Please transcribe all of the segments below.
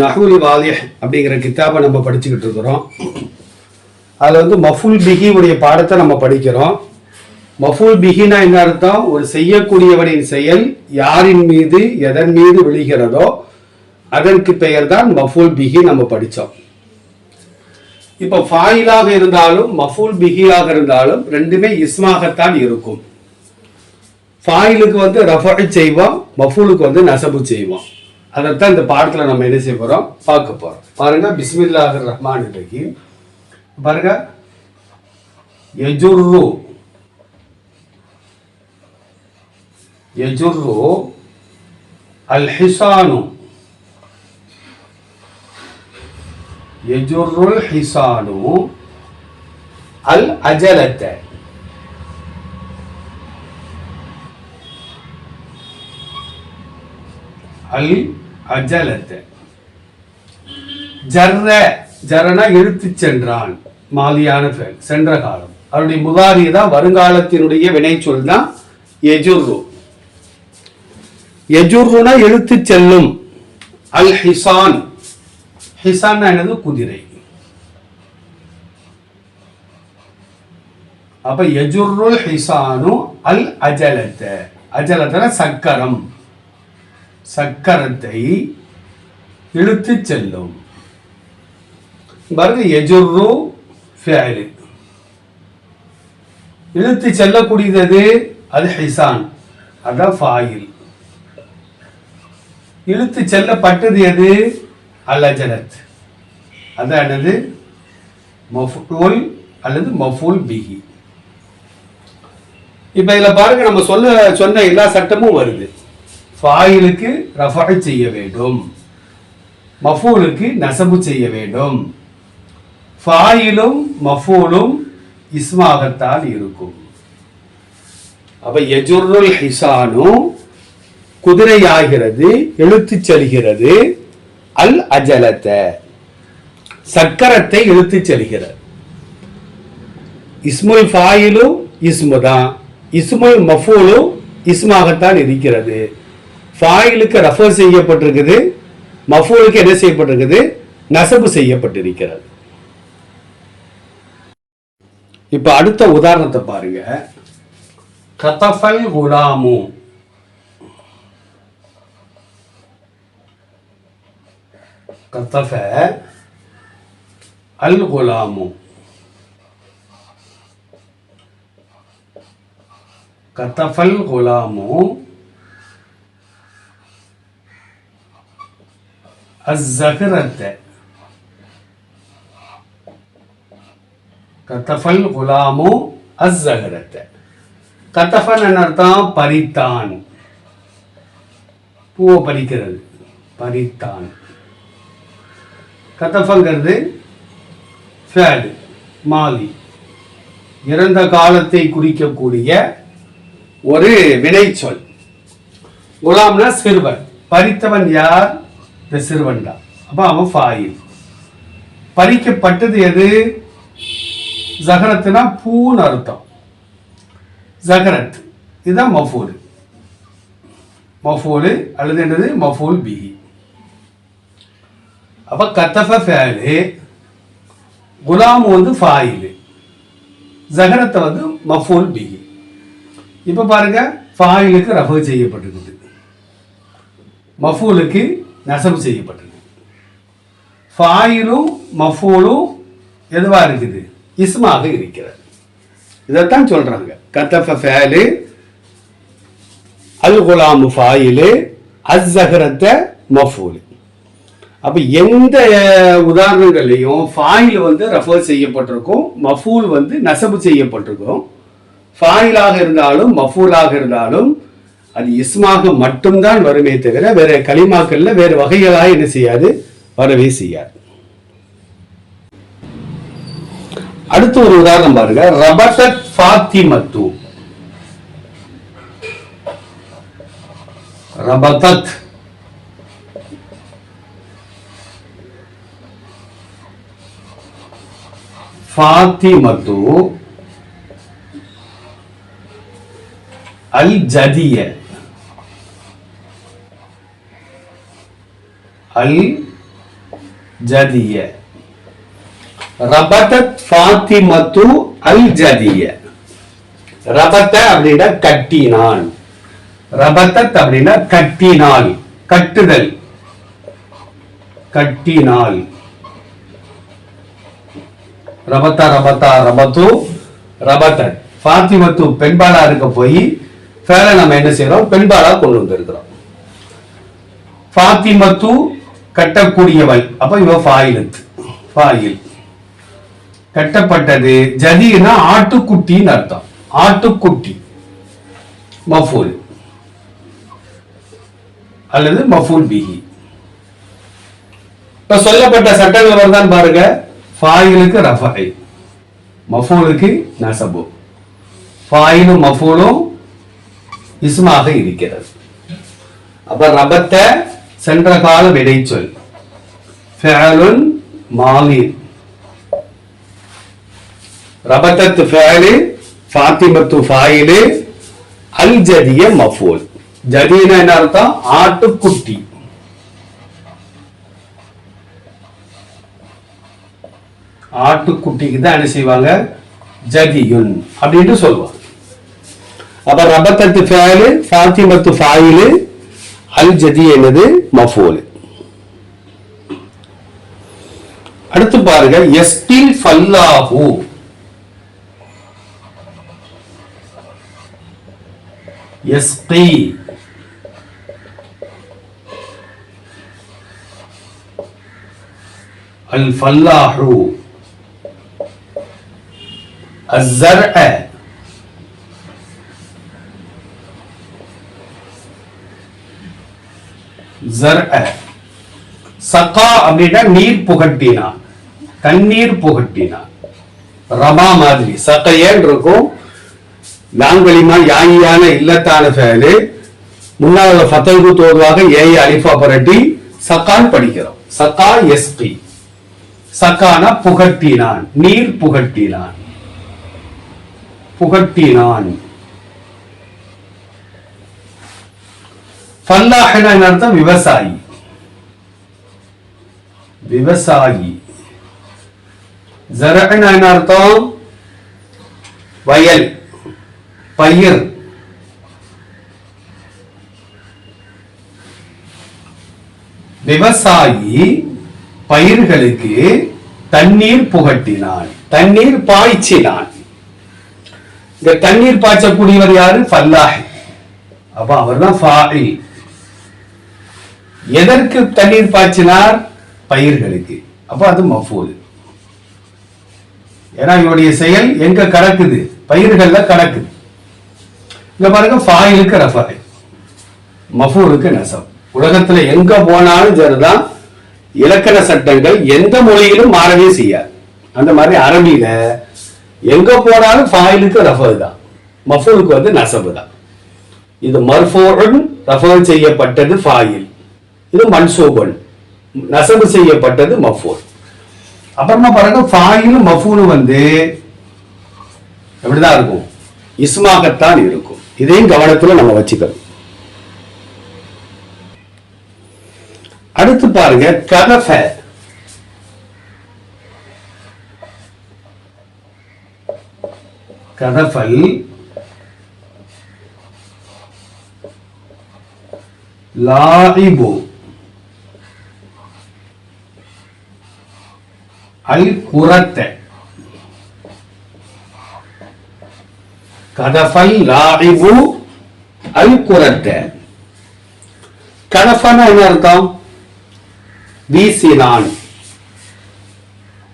நஹூலி வாலிஹ் அப்படிங்கிற கித்தாபை நம்ம படிச்சுக்கிட்டு இருக்கிறோம். அதில் வந்து மஃபுல் பிகியுடைய பாடத்தை நம்ம படிக்கிறோம். மஃபுல் பிகினா என்ன அர்த்தம்? ஒரு செய்யக்கூடியவனின் செயல் யாரின் மீது எதன் மீது விழுகிறதோ அதற்கு பெயர் தான் மஃபுல் பிஹி நம்ம படித்தோம் இப்போ ஃபாயிலாக இருந்தாலும் மஃபுல் பிகியாக இருந்தாலும் ரெண்டுமே இஸ்மாகத்தான் இருக்கும். ஃபாயிலுக்கு வந்து ரஃபை செய்வோம் மஃபூலுக்கு வந்து நசபு செய்வோம். அதைத்தான் இந்த பாடத்தில் நம்ம என்ன செய்ய போகிறோம் பார்க்க போகிறோம் பாருங்க பிஸ்மில்லாஹ் ரஹ்மான் ரஹீம் பாருங்க எஜுர்ரு யஜுர்ரு அல் ஹிசானு யஜுர்ருல் ஹிசானு அல் அஜலத்தை அல் அஜலத்தை. ஜர்ர ஜரனா இழுத்து சென்றான் மாலியான ஃபெயல் சென்ற காலம். அவருடைய முதாரி தான் வருங்காலத்தினுடைய வினைச்சொல் தான் எஜுர்ரு எஜுர்ருனா இழுத்து செல்லும். அல் ஹிசான் ஹிசான் என்னது? குதிரை. அப்ப எஜுர்ருல் ஹிசானு அல் அஜலத்தை. அஜலத்தன சக்கரம். சக்கரத்தை இழுத்துச் செல்லும். பாருங்க எஜுர்ரு ஃபேலு இழுத்து செல்லக்கூடியது அது ஹிசான். அதான் ஃபாயில். இழுத்து செல்லப்பட்டது எது? அல்லஜலத் அதானது என்னது? மஃபூல் அல்லது மஃபூல் பிஹி. இப்போ இதில் பாருங்க நம்ம சொல்ல சொன்ன எல்லா சட்டமும் வருது. ஃபாயிலுக்கு ரஃபா செய்ய வேண்டும். மஃபூலுக்கு நசபு செய்ய வேண்டும். ஃபாயிலும் மஃபூலும் இஸ்மாகத்தான் இருக்கும். அப்ப எஜுருல் ஹிசானு குதிரையாகிறது இழுத்து செல்கிறது அல் அஜலத்தை சக்கரத்தை இழுத்துச் செல்கிறது. இஸ்முல் ஃபாயிலும் இஸ்மு தான் இஸ்முல் மஃபூலும் இஸ்மாகத்தான் இருக்கிறது. ஃபாயிலுக்கு ரெஃபர் செய்யப்பட்டிருக்குது மஃபூலுக்கு என்ன செய்யப்பட்டிருக்குது? நசபு செய்யப்பட்டிருக்கிறது. இப்ப அடுத்த உதாரணத்தை பாருங்க. கத்தஃபல் குலாமு. கத்தஃப அல் குலாமு. கத்தஃபல் குலாமு. அஸ்ஸகரத்தை கத்தஃபல் குலாமு அஸ்ஸகரத்தை கத்தஃபன் என்னர்த்தம் பறித்தான் பூவை பறிக்கிறது பறித்தான் கத்தஃபங்கிறது ஃபேடு மாலி இறந்த காலத்தை குறிக்கக்கூடிய ஒரு வினைச்சொல் குலாம்னா சிறுவன் பறித்தவன் யார் இந்த சிறுவன் தான் அப்போ அவன் ஃபாயில் பறிக்கப்பட்டது எது? ஜகரத்துனா பூன்னு அர்த்தம். ஜகரத். இதுதான் மஃபூல். மஃபூல் அல்லது என்னது? மஃபூல் பிஹி அப்ப கத்தஃப ஃபேலு. குலாம் வந்து ஃபாயிலு. ஜகரத்தை வந்து மஃபூல் பி. இப்ப பாருங்க ஃபாயிலுக்கு ரஃபு செய்யப்பட்டிருக்குது. மஃபூலுக்கு நெசவு செய்யப்பட்டிருக்கு. ஃபாயிலும் மஃபூலும் எதுவா இருக்குது? இஸ்மாக இருக்கிறது. இதைத்தான் சொல்றாங்க. கத்தஃப ஃபேலு அல் குலாமு ஃபாயிலு அஸ்ஸஹரத்த மஃபூலு. அப்ப எந்த உதாரணங்கள்லையும் ஃபாயில் வந்து ரெஃபர் செய்யப்பட்டிருக்கும் மஃபூல் வந்து நசபு செய்யப்பட்டிருக்கும். ஃபாயிலாக இருந்தாலும் மஃபூலாக இருந்தாலும் அது இஸ்மாக மட்டும்தான் வருமே தவிர வேற களிமாக்கள்ல வேறு வகைகளாக என்ன செய்யாது? வரவே செய்யாது. அடுத்து ஒரு உதாரணம் பாருங்க. ரபட்டத் ஃபாத்திமத்து. ரபத்தத். ஃபாத்திமத்து அல் ஜதிய அல் ஜதிய. ரபதத் ஃபாத்திமத்து அல் ஜதிய. ரபத்த அப்படின்னா கட்டினான். ரபத்தத் அப்படின்னா கட்டினாள் கட்டுதல். கட்டினாள். ரபத்தா ரபத்தா ரபத்து ரபத்தன் ஃபாத்திமத்து பெண்பாலா இருக்க போய் ஃபேல நம்ம என்ன செய்யறோம் பெண்பாலா கொண்டு வந்திருக்கிறோம். ஃபாத்திமத்து கட்டக்கூடியவள் அப்ப இவ ஃபாயிலத் ஃபாயில் கட்டப்பட்டது ஜதினா ஆட்டுக்குட்டின்னு அர்த்தம். ஆட்டுக்குட்டி. மஃபூல். அல்லது மஃபூல் பிஹி. இப்ப சொல்லப்பட்ட சட்டங்கள் வருதான் பாருங்க. ஃபாயிலுக்கு ரஃபை. மஃபூலுக்கு நசபு. ஃபாயிலும் மஃபூலும் இஸ்மாக இருக்கிறது. அப்ப ரபத்தை சென்ற கால விடைச்சொல் ஃபேலுன் மாலி ரபத்தத்து ஃபேலு ஃபாத்திமத்து ஃபாயிலு அல் ஜதிய மஃபூல். ஜதீனா என்ன அர்த்தம்? ஆட்டுக்குட்டி. ஆட்டுக்குட்டிக்கு தான் என்ன செய்வாங்க? ஜதியுன். அப்படின்னு சொல்லுவாங்க அப்ப ரபத்தத்து ஃபேலு ஃபாத்திமத்து ஃபாயிலு அல் ஜதி என்னது? மஃபூல். அடுத்து பாருங்க எஸ்டில் ஃபல்லாஹு. எஸ்டி. அல் ஃபல்லாஹு. அஸ்ஸர்அ சக்கா அப்படின்னா நீர் புகட்டினா. தண்ணீர் புகட்டினா. ரமா மாதிரி. சக்கையன் இருக்கும்? நாங்களிமா யாயியான இல்லத்தான பேரு முன்னாள் ஃபத்தகு தோதுவாக ஏஐ அலிஃபா பரட்டி சக்கான் படிக்கிறோம். சக்கா எஸ்பி சக்கான புகட்டினான். நீர் புகட்டினான். புகட்டினான். ஃபல்லாஹினா என்ன அர்த்தம் விவசாயி விவசாயி ஜரஅனா என்ன அர்த்தம் வயல் பயிர் விவசாயி பயிர்களுக்கு தண்ணீர் புகட்டினான் தண்ணீர் பாய்ச்சினான் இந்த தண்ணீர் பாய்ச்சக்கூடியவர் யாரு ஃபல்லாஹ் அப்ப அவர் தான் எதற்கு தண்ணீர் பாய்ச்சினார்? பயிர்களுக்கு. அப்ப அது மஃபூல். ஏன்னா இவருடைய செயல் எங்க கடக்குது பயிர்கள்ல கடக்குது இங்க பாருங்க ஃபாயிலுக்கு ரஃபாய். மஃபூலுக்கு நசம் உலகத்துல எங்க போனாலும் சரிதான். இலக்கண சட்டங்கள் எந்த மொழியிலும் மாறவே செய்யாது. அந்த மாதிரி அரபியில எங்க போனாலும் ஃபாயிலுக்கு ரஃபர் தான் மஃபூலுக்கு வந்து நசபு தான் இது மர்ஃபோருடன் ரஃபர் செய்யப்பட்டது ஃபாயில். இது மன்சூபன். நசபு செய்யப்பட்டது மஃபூல். அப்புறமா பாருங்க ஃபாயிலும் மஃபூலும் வந்து எப்படிதான் இருக்கும்? இஸ்மாகத்தான் இருக்கும். இதையும் கவனத்துல நம்ம வச்சுக்கணும். அடுத்து பாருங்க கதஃப கதஃபல் லாயிபு. அல் குரத்த. கதஃபல் லாரிபு அல் குரத்த. கதஃபனா என்ன அர்த்தம்? வீசினான்.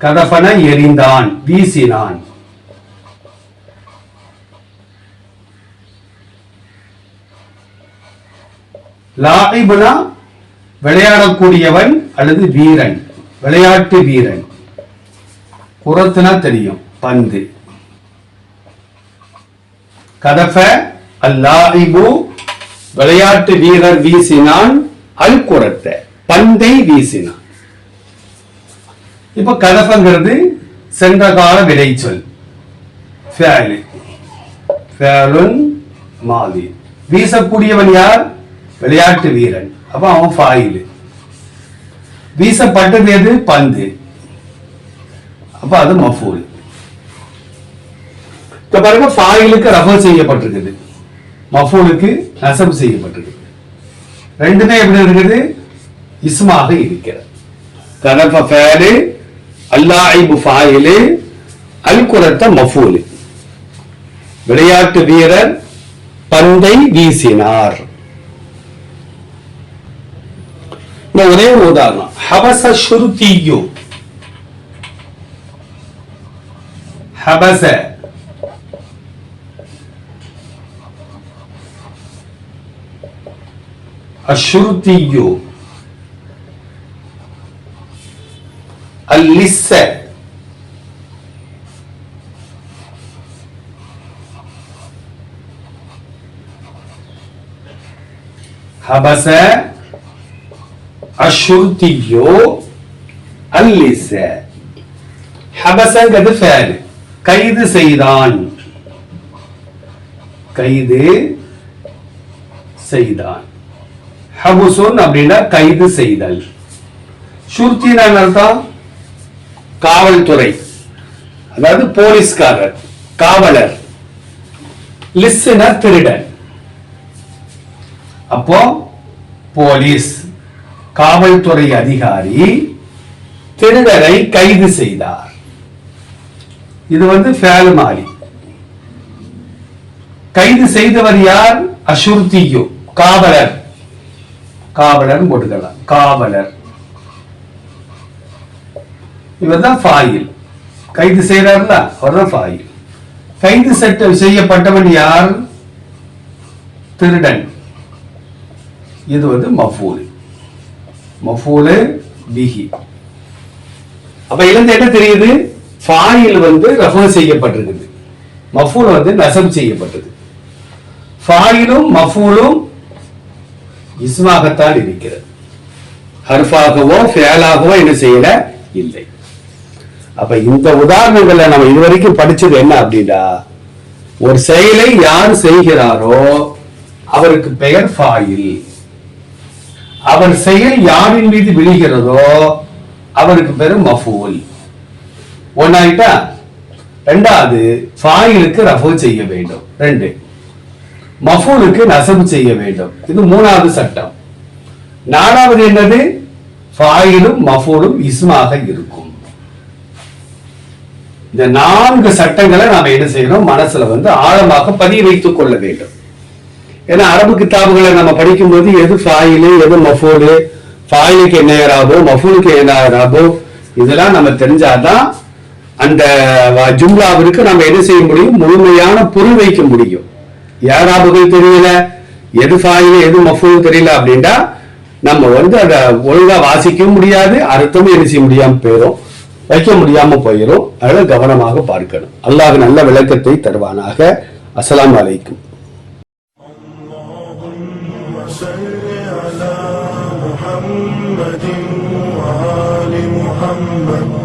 கதஃபன எரிந்தான் வீசினான். லாரிபுனா விளையாடக்கூடியவன் அல்லது வீரன் விளையாட்டு வீரன். புறத்துனா தெரியும் பந்து. கதஃப அல்லாஹிபு விளையாட்டு வீரர் வீசினான் அல் குரத்த பந்தை வீசினான். இப்ப கதஃபங்கிறது சென்ற கால வினைச்சொல் ஃபேலுன் மாதி வீசக்கூடியவன் யார்? விளையாட்டு வீரன். அப்ப அவன் ஃபாயில். வீசப்பட்டது எது? பந்து. அப்போ அது மஃபூல். இப்போ பாருங்க ஃபாயிலுக்கு ரஃபர் செய்யப்பட்டிருக்குது. மஃபூலுக்கு நசம் செய்யப்பட்டிருக்குது. ரெண்டுமே எப்படி இருக்குது? இஸ்மாக இருக்கிறது. கதஃப ஃபேலு அல்லாஹிபு ஃபாயிலு அல் குரத்த மஃபூலு. விளையாட்டு வீரர் பந்தை வீசினார். இந்த ஒரே உதாரணம். ஹவச ஷுருத்தியு. Rabazé. Ashurtiyu. Alisse. Rabazé. a Lisa Rabazé é de férias. கைது செய்தான். கைது செய்தான். ஹபுசுன் அப்படின்னா கைது செய்தல். சுருத்தின் அர்த்தம்? காவல்துறை. அதாவது போலீஸ்காரர் காவலர் லிஸ்னர் திருடன். அப்போ போலீஸ் காவல்துறை அதிகாரி திருடரை கைது செய்தார். இது வந்து ஃபேல் கைது செய்தவர் யார்? அசுர்த்தியோ காவலர். காவலர் போட்டுக்கலாம். காவலர். இவர் தான் ஃபாயில். கைது செய்யறாருல அவர் தான் ஃபாயில். கைது சட்ட செய்யப்பட்டவன் யார்? திருடன். இது வந்து மஃபூல். மஃபூலு பிஹி. அப்ப இருந்து என்ன தெரியுது? ஃபாயில் வந்து ரஃபர் செய்யப்பட்டிருக்குது. மஃபூல் வந்து நசம் செய்யப்பட்டது. ஃபாயிலும் மஃபூலும் இஸ்மாகத்தான் இருக்கிறது. ஹர்ஃபாகவோ ஃபேலாகவோ என்ன செய்யல? இல்லை. அப்ப இந்த உதாரணங்களை நம்ம இதுவரைக்கும் படிச்சது என்ன அப்படின்னா ஒரு செயலை யார் செய்கிறாரோ அவருக்கு பெயர் ஃபாயில் அவர் செயல் யாரின் மீது விழுகிறதோ அவருக்கு பெயர் மஃபூல். ஒன்றாயிட்டா ரெண்டாவது ஃபாயிலுக்கு ரஃபு செய்ய வேண்டும். ரெண்டு மஃபூலுக்கு நசபு செய்ய வேண்டும். இது மூணாவது சட்டம். நாலாவது என்னது? ஃபாயிலும் மஃபூலும் இஸ்மாக இருக்கும். இந்த நான்கு சட்டங்களை நாம் என்ன செய்யணும்? மனசுல வந்து ஆழமாக பதிய வைத்துக் கொள்ள வேண்டும். ஏன்னா அரபு கிதாபுகளை நம்ம படிக்கும்போது எது ஃபாயிலு எது மஃபூலு ஃபாயிலுக்கு என்ன ஏறாபோ மஃபூலுக்கு என்ன ஏறாபோ இதெல்லாம் நம்ம தெரிஞ்சாதான் அந்த வ- ஜும்லாவிற்கு நம்ம என்ன செய்ய முடியும் முழுமையான பொருள் வைக்க முடியும் ஏறாபுகள் தெரியல எது ஃபாயிலு எது மஃபூல் தெரியல அப்படின்னா நம்ம வந்து அதை ஒழுங்கா வாசிக்கவும் முடியாது அர்த்தமும் என்ன செய்ய முடியாம போயிடும் வைக்க முடியாம போயிடும் அதனால கவனமாக பார்க்கணும் அல்லாஹ் நல்ல விளக்கத்தை தருவானாக அஸ்ஸலாமு அலைக்கும் صل على محمد وآل محمد